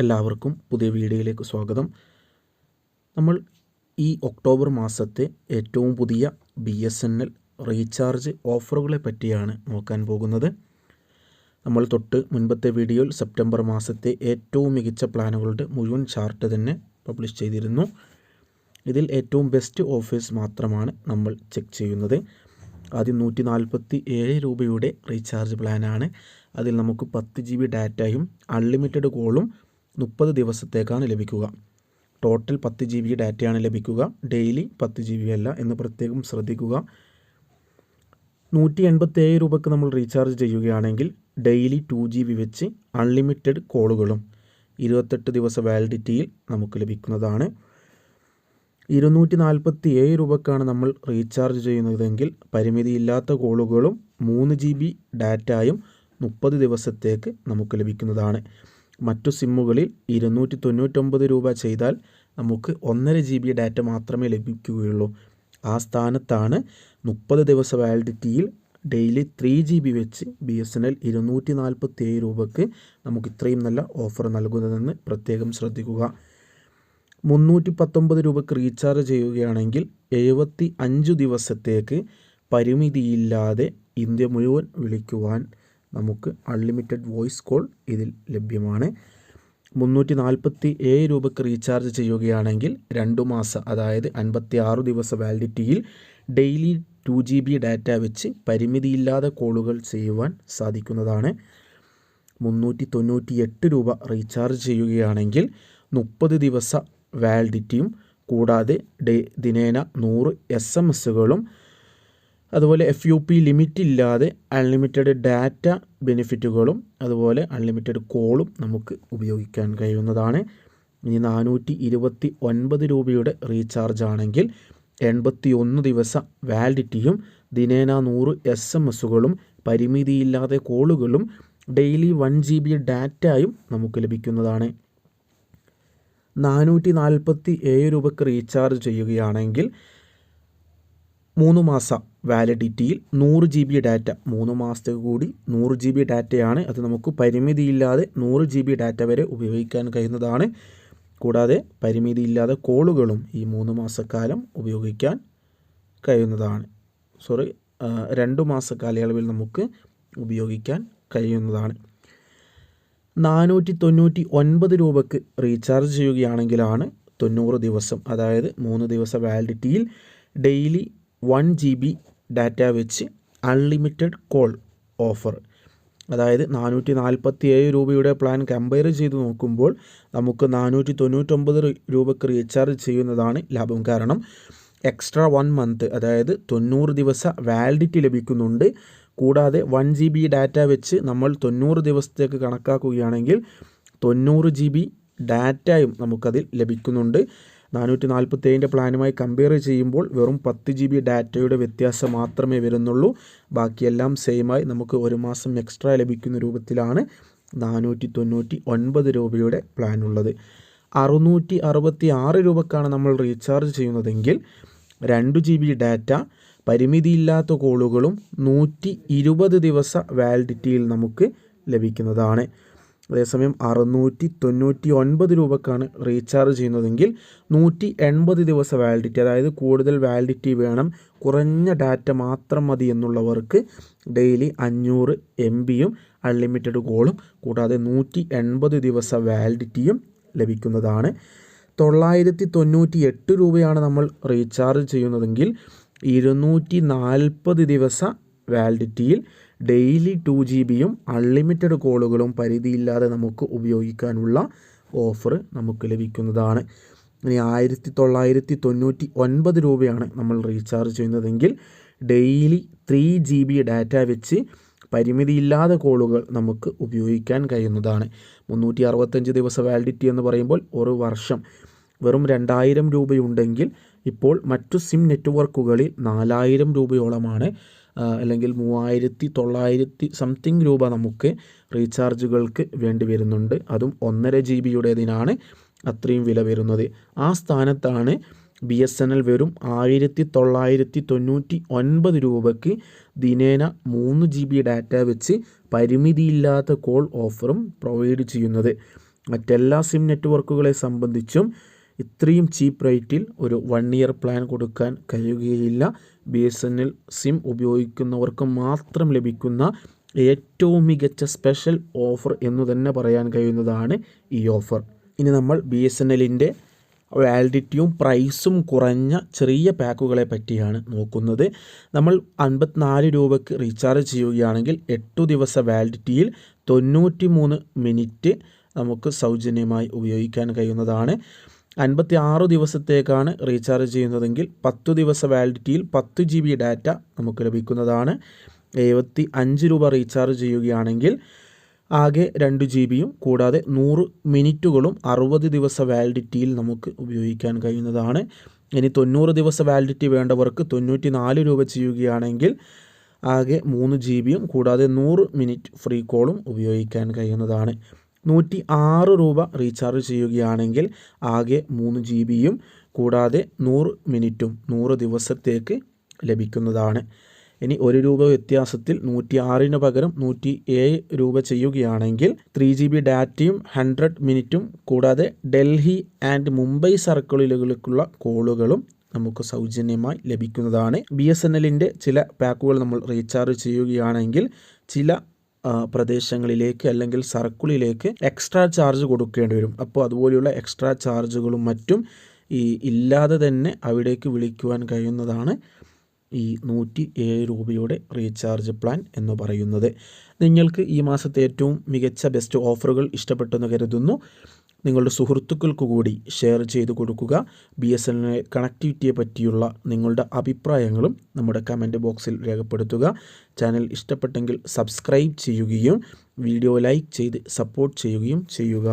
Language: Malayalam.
എല്ലാവർക്കും പുതിയ വീഡിയോയിലേക്ക് സ്വാഗതം. നമ്മൾ ഈ ഒക്ടോബർ മാസത്തെ ഏറ്റവും പുതിയ B S N L recharge ഓഫറുകളെ പറ്റിയാണ് നോക്കാൻ പോകുന്നത്. നമ്മൾ തൊട്ട് മുൻപത്തെ വീഡിയോയിൽ സെപ്റ്റംബർ മാസത്തെ ഏറ്റവും മികച്ച പ്ലാനുകളുടെ മുഴുവൻ ചാർട്ട് തന്നെ പബ്ലിഷ് ചെയ്തിരുന്നു. ഇതിൽ ഏറ്റവും ബെസ്റ്റ് ഓഫേഴ്സ് മാത്രമാണ് നമ്മൾ ചെക്ക് ചെയ്യുന്നത്. ആദ്യം നൂറ്റി നാൽപ്പത്തി ഏഴ് രൂപയുടെ റീചാർജ് പ്ലാനാണ്. അതിൽ നമുക്ക് പത്ത് ജി ബി ഡാറ്റയും അൺലിമിറ്റഡ് കോളും മുപ്പത് ദിവസത്തേക്കാണ് ലഭിക്കുക. ടോട്ടൽ പത്ത് ജി ബി ഡാറ്റയാണ് ലഭിക്കുക. ഡെയിലി പത്ത് ജി ബി അല്ല എന്ന് പ്രത്യേകം ശ്രദ്ധിക്കുക. നൂറ്റി എൺപത്തേഴ് രൂപക്ക് നമ്മൾ റീചാർജ് ചെയ്യുകയാണെങ്കിൽ ഡെയിലി ടു ജി ബി വെച്ച് അൺലിമിറ്റഡ് കോളുകളും ഇരുപത്തെട്ട് ദിവസ വാലിഡിറ്റിയിൽ നമുക്ക് ലഭിക്കുന്നതാണ്. ഇരുന്നൂറ്റി നാൽപ്പത്തി ഏഴ് രൂപക്കാണ് നമ്മൾ റീചാർജ് ചെയ്യുന്നതെങ്കിൽ പരിമിതിയില്ലാത്ത കോളുകളും മൂന്ന് ജി ബി ഡാറ്റയും മുപ്പത് ദിവസത്തേക്ക് നമുക്ക് ലഭിക്കുന്നതാണ്. മറ്റു സിമ്മുകളിൽ ഇരുന്നൂറ്റി തൊണ്ണൂറ്റൊമ്പത് രൂപ ചെയ്താൽ നമുക്ക് ഒന്നര ജി ബി ഡാറ്റ മാത്രമേ ലഭിക്കുകയുള്ളൂ. ആ സ്ഥാനത്താണ് മുപ്പത് ദിവസ വാലിഡിറ്റിയിൽ ഡെയിലി ത്രീ ജി ബി വെച്ച് ബി എസ് എൻ എൽ ഇരുന്നൂറ്റി നാൽപ്പത്തി ഏഴ് രൂപയ്ക്ക് നമുക്ക് ഇത്രയും നല്ല ഓഫർ നൽകുന്നതെന്ന് പ്രത്യേകം ശ്രദ്ധിക്കുക. മുന്നൂറ്റി പത്തൊമ്പത് രൂപയ്ക്ക് റീചാർജ് ചെയ്യുകയാണെങ്കിൽ എഴുപത്തി അഞ്ച് ദിവസത്തേക്ക് പരിമിതിയില്ലാതെ ഇന്ത്യ മുഴുവൻ വിളിക്കുവാൻ നമുക്ക് അൺലിമിറ്റഡ് വോയിസ് കോൾ ഇതിൽ ലഭ്യമാണ്. മുന്നൂറ്റി നാൽപ്പത്തി ഏഴ് രൂപയ്ക്ക് റീചാർജ് ചെയ്യുകയാണെങ്കിൽ രണ്ട് മാസം അതായത് അൻപത്തി ആറ് ദിവസ വാലിഡിറ്റിയിൽ daily two G B data വെച്ച് പരിമിതിയില്ലാതെ കോളുകൾ ചെയ്യുവാൻ സാധിക്കുന്നതാണ്. മുന്നൂറ്റി തൊണ്ണൂറ്റി എട്ട് രൂപ റീചാർജ് ചെയ്യുകയാണെങ്കിൽ മുപ്പത് ദിവസ വാലിഡിറ്റിയും കൂടാതെ ഡേ ദിനേന നൂറ് എസ് എം എസ്സുകളും അതുപോലെ എഫ് യു പി ലിമിറ്റ് ഇല്ലാതെ അൺലിമിറ്റഡ് ഡാറ്റ ബെനിഫിറ്റുകളും അതുപോലെ അൺലിമിറ്റഡ് കോളും നമുക്ക് ഉപയോഗിക്കാൻ കഴിയുന്നതാണ്. ഇനി നാനൂറ്റി ഇരുപത്തി ഒൻപത് രൂപയുടെ റീചാർജ് ആണെങ്കിൽ എൺപത്തി ഒന്ന് ദിവസ വാലിഡിറ്റിയും ദിനേന നൂറ് എസ് എം എസുകളും പരിമിതിയില്ലാതെ കോളുകളും ഡെയിലി വൺ ജി ബി ഡാറ്റയും നമുക്ക് ലഭിക്കുന്നതാണ്. നാനൂറ്റി നാൽപ്പത്തി ഏഴ് രൂപയ്ക്ക് റീചാർജ് ചെയ്യുകയാണെങ്കിൽ മൂന്ന് മാസ വാലിഡിറ്റിയിൽ നൂറ് ജി ബി ഡാറ്റ മൂന്ന് മാസത്തേക്ക് കൂടി നൂറ് ജി ബി ഡാറ്റയാണ് അത് നമുക്ക് പരിമിതിയില്ലാതെ നൂറ് ജി ബി ഡാറ്റ വരെ ഉപയോഗിക്കാൻ കഴിയുന്നതാണ്. കൂടാതെ പരിമിതിയില്ലാതെ കോളുകളും ഈ മൂന്ന് മാസക്കാലം ഉപയോഗിക്കാൻ കഴിയുന്നതാണ്. സോറി രണ്ട് മാസ കാലയളവിൽ നമുക്ക് ഉപയോഗിക്കാൻ കഴിയുന്നതാണ്. നാനൂറ്റി തൊണ്ണൂറ്റി ഒൻപത് രൂപയ്ക്ക് റീചാർജ് ചെയ്യുകയാണെങ്കിലാണ് തൊണ്ണൂറ് ദിവസം അതായത് മൂന്ന് ദിവസ വാലിഡിറ്റിയിൽ daily one G B data വെച്ച് അൺലിമിറ്റഡ് കോൾ ഓഫർ അതായത് നാനൂറ്റി നാൽപ്പത്തി ഏഴ് രൂപയുടെ പ്ലാൻ കമ്പയർ ചെയ്ത് നോക്കുമ്പോൾ നമുക്ക് നാനൂറ്റി തൊണ്ണൂറ്റൊമ്പത് രൂപക്ക് റീചാർജ് ചെയ്യുന്നതാണ് ലാഭം. കാരണം എക്സ്ട്രാ വൺ മന്ത് അതായത് തൊണ്ണൂറ് ദിവസ വാലിഡിറ്റി ലഭിക്കുന്നുണ്ട്. കൂടാതെ വൺ ജി ബി ഡാറ്റ വെച്ച് നമ്മൾ തൊണ്ണൂറ് ദിവസത്തേക്ക് കണക്കാക്കുകയാണെങ്കിൽ തൊണ്ണൂറ് ജി ബി ഡാറ്റയും നമുക്കതിൽ ലഭിക്കുന്നുണ്ട്. നാനൂറ്റി നാൽപ്പത്തി ഏഴിന്റെ പ്ലാനുമായി കമ്പയർ ചെയ്യുമ്പോൾ വെറും പത്ത് ജി ബി ഡാറ്റയുടെ വ്യത്യാസം മാത്രമേ വരുന്നുള്ളൂ. ബാക്കിയെല്ലാം സെയിമായി നമുക്ക് ഒരു മാസം എക്സ്ട്രാ ലഭിക്കുന്ന രൂപത്തിലാണ് നാനൂറ്റി തൊണ്ണൂറ്റി ഒൻപത് രൂപയുടെ പ്ലാൻ ഉള്ളത്. അറുന്നൂറ്റി അറുപത്തി ആറ് രൂപക്കാണ് നമ്മൾ റീചാർജ് ചെയ്യുന്നതെങ്കിൽ രണ്ട് ജി ബി ഡാറ്റ പരിമിതിയില്ലാത്ത കോളുകളും നൂറ്റി ഇരുപത് ദിവസ വാലിഡിറ്റിയിൽ നമുക്ക് ലഭിക്കുന്നതാണ്. അതേസമയം അറുന്നൂറ്റി തൊണ്ണൂറ്റി ഒൻപത് രൂപക്കാണ് റീചാർജ് ചെയ്യുന്നതെങ്കിൽ നൂറ്റി എൺപത് ദിവസ വാലിഡിറ്റി അതായത് കൂടുതൽ വാലിഡിറ്റി വേണം കുറഞ്ഞ ഡാറ്റ മാത്രം മതി എന്നുള്ളവർക്ക് ഡെയിലി അഞ്ഞൂറ് എം ബിയും അൺലിമിറ്റഡ് കോളും കൂടാതെ നൂറ്റി എൺപത് ദിവസ വാലിഡിറ്റിയും ലഭിക്കുന്നതാണ്. തൊള്ളായിരത്തി തൊണ്ണൂറ്റി എട്ട് രൂപയാണ് നമ്മൾ റീചാർജ് ചെയ്യുന്നതെങ്കിൽ ഇരുന്നൂറ്റി നാൽപ്പത് ദിവസ വാലിഡിറ്റിയിൽ ഡെയിലി ടു ജി ബിയും അൺലിമിറ്റഡ് കോളുകളും പരിധിയില്ലാതെ നമുക്ക് ഉപയോഗിക്കാനുള്ള ഓഫർ നമുക്ക് ലഭിക്കുന്നതാണ്. ഇനി ആയിരത്തി തൊള്ളായിരത്തി തൊണ്ണൂറ്റി ഒൻപത് രൂപയാണ് നമ്മൾ റീചാർജ് ചെയ്യുന്നതെങ്കിൽ daily three G B data വെച്ച് പരിമിതിയില്ലാതെ കോളുകൾ നമുക്ക് ഉപയോഗിക്കാൻ കഴിയുന്നതാണ്. മുന്നൂറ്റി അറുപത്തഞ്ച് ദിവസ വാലിഡിറ്റി എന്ന് പറയുമ്പോൾ ഒരു വർഷം വെറും രണ്ടായിരം രൂപയുണ്ടെങ്കിൽ ഇപ്പോൾ മറ്റു സിം നെറ്റ്വർക്കുകളിൽ നാലായിരം രൂപയോളമാണ് അല്ലെങ്കിൽ മൂവായിരത്തി തൊള്ളായിരത്തി സംതിങ് രൂപ നമുക്ക് റീചാർജുകൾക്ക് വേണ്ടി വരുന്നുണ്ട്. അതും ഒന്നര ജി ബിയുടേതിനാണ് അത്രയും വില വരുന്നത്. ആ സ്ഥാനത്താണ് ബി എസ് എൻ എൽ വെറും ആയിരത്തി തൊള്ളായിരത്തി തൊണ്ണൂറ്റി ഒൻപത് രൂപയ്ക്ക് ദിനേന മൂന്ന് ജി ബി ഡാറ്റ വെച്ച് പരിമിതിയില്ലാത്ത കോൾ ഓഫറും പ്രൊവൈഡ് ചെയ്യുന്നത്. മറ്റെല്ലാ സിം നെറ്റ്വർക്കുകളെ സംബന്ധിച്ചും ഇത്രയും ചീപ്പ് റേറ്റിൽ ഒരു വൺ ഇയർ പ്ലാൻ കൊടുക്കാൻ കഴിയുകയില്ല. B S N L SIM ഉപയോഗിക്കുന്നവർക്ക് മാത്രം ലഭിക്കുന്ന ഏറ്റവും മികച്ച സ്പെഷ്യൽ ഓഫർ എന്ന് തന്നെ പറയാൻ കഴിയുന്നതാണ് ഈ ഓഫർ ഇനി നമ്മൾ ബി എസ് എൻ എല്ലിന്റെ വാലിഡിറ്റിയും പ്രൈസും കുറഞ്ഞ ചെറിയ പാക്കുകളെ പറ്റിയാണ് നോക്കുന്നത്. നമ്മൾ അൻപത്തിനാല് രൂപയ്ക്ക് റീചാർജ് ചെയ്യുകയാണെങ്കിൽ എട്ടു ദിവസ വാലിഡിറ്റിയിൽ തൊണ്ണൂറ്റി മൂന്ന് മിനിറ്റ് നമുക്ക് സൗജന്യമായി ഉപയോഗിക്കാൻ കഴിയുന്നതാണ്. അൻപത്തി ആറ് ദിവസത്തേക്കാണ് റീചാർജ് ചെയ്യുന്നതെങ്കിൽ പത്തു ദിവസ വാലിഡിറ്റിയിൽ പത്ത് ജി ബി ഡാറ്റ നമുക്ക് ലഭിക്കുന്നതാണ്. എഴുപത്തി അഞ്ച് രൂപ റീചാർജ് ചെയ്യുകയാണെങ്കിൽ ആകെ രണ്ട് ജി ബിയും കൂടാതെ നൂറ് മിനിറ്റുകളും അറുപത് ദിവസ വാലിഡിറ്റിയിൽ നമുക്ക് ഉപയോഗിക്കാൻ കഴിയുന്നതാണ്. ഇനി തൊണ്ണൂറ് ദിവസ വാലിഡിറ്റി വേണ്ടവർക്ക് തൊണ്ണൂറ്റി നാല് രൂപ ചെയ്യുകയാണെങ്കിൽ ആകെ മൂന്ന് ജി ബിയും കൂടാതെ നൂറ് മിനിറ്റ് ഫ്രീ കോളും ഉപയോഗിക്കാൻ കഴിയുന്നതാണ്. നൂറ്റി ആറ് രൂപ റീചാർജ് ചെയ്യുകയാണെങ്കിൽ ആകെ മൂന്ന് ജി ബിയും കൂടാതെ നൂറ് മിനിറ്റും നൂറ് ദിവസത്തേക്ക് ലഭിക്കുന്നതാണ്. ഇനി ഒരു രൂപ വ്യത്യാസത്തിൽ നൂറ്റി ആറിന് പകരം നൂറ്റി ഏഴ് രൂപ ചെയ്യുകയാണെങ്കിൽ ത്രീ ജി ബി ഡാറ്റയും ഹൺഡ്രഡ് മിനിറ്റും കൂടാതെ ഡൽഹി ആൻഡ് മുംബൈ സർക്കിളുകളിലേക്കുള്ള കോളുകളും നമുക്ക് സൗജന്യമായി ലഭിക്കുന്നതാണ്. ബി എസ് എൻ എല്ലിന്റെ ചില പാക്കുകൾ നമ്മൾ റീചാർജ് ചെയ്യുകയാണെങ്കിൽ ചില പ്രദേശങ്ങളിലേക്ക് അല്ലെങ്കിൽ സർക്കിളിലേക്ക് എക്സ്ട്രാ ചാർജ് കൊടുക്കേണ്ടി വരും. അപ്പോൾ അതുപോലെയുള്ള എക്സ്ട്രാ ചാർജുകളും മറ്റും ഈ ഇല്ലാതെ തന്നെ അവിടേക്ക് വിളിക്കുവാൻ കഴിയുന്നതാണ് ഈ നൂറ്റി ഏഴ് രൂപയുടെ റീചാർജ് പ്ലാൻ എന്ന് പറയുന്നത്. നിങ്ങൾക്ക് ഈ മാസത്തെ ഏറ്റവും മികച്ച ബെസ്റ്റ് ഓഫറുകൾ ഇഷ്ടപ്പെട്ടെന്ന് കരുതുന്നു. നിങ്ങളുടെ സുഹൃത്തുക്കൾക്ക് കൂടി ഷെയർ ചെയ്ത് കൊടുക്കുക. ബി എസ് കണക്ടിവിറ്റിയെ പറ്റിയുള്ള നിങ്ങളുടെ അഭിപ്രായങ്ങളും നമ്മുടെ കമന്റ് ബോക്സിൽ രേഖപ്പെടുത്തുക. ചാനൽ ഇഷ്ടപ്പെട്ടെങ്കിൽ സബ്സ്ക്രൈബ് ചെയ്യുകയും വീഡിയോ ലൈക്ക് ചെയ്ത് സപ്പോർട്ട് ചെയ്യുകയും ചെയ്യുക.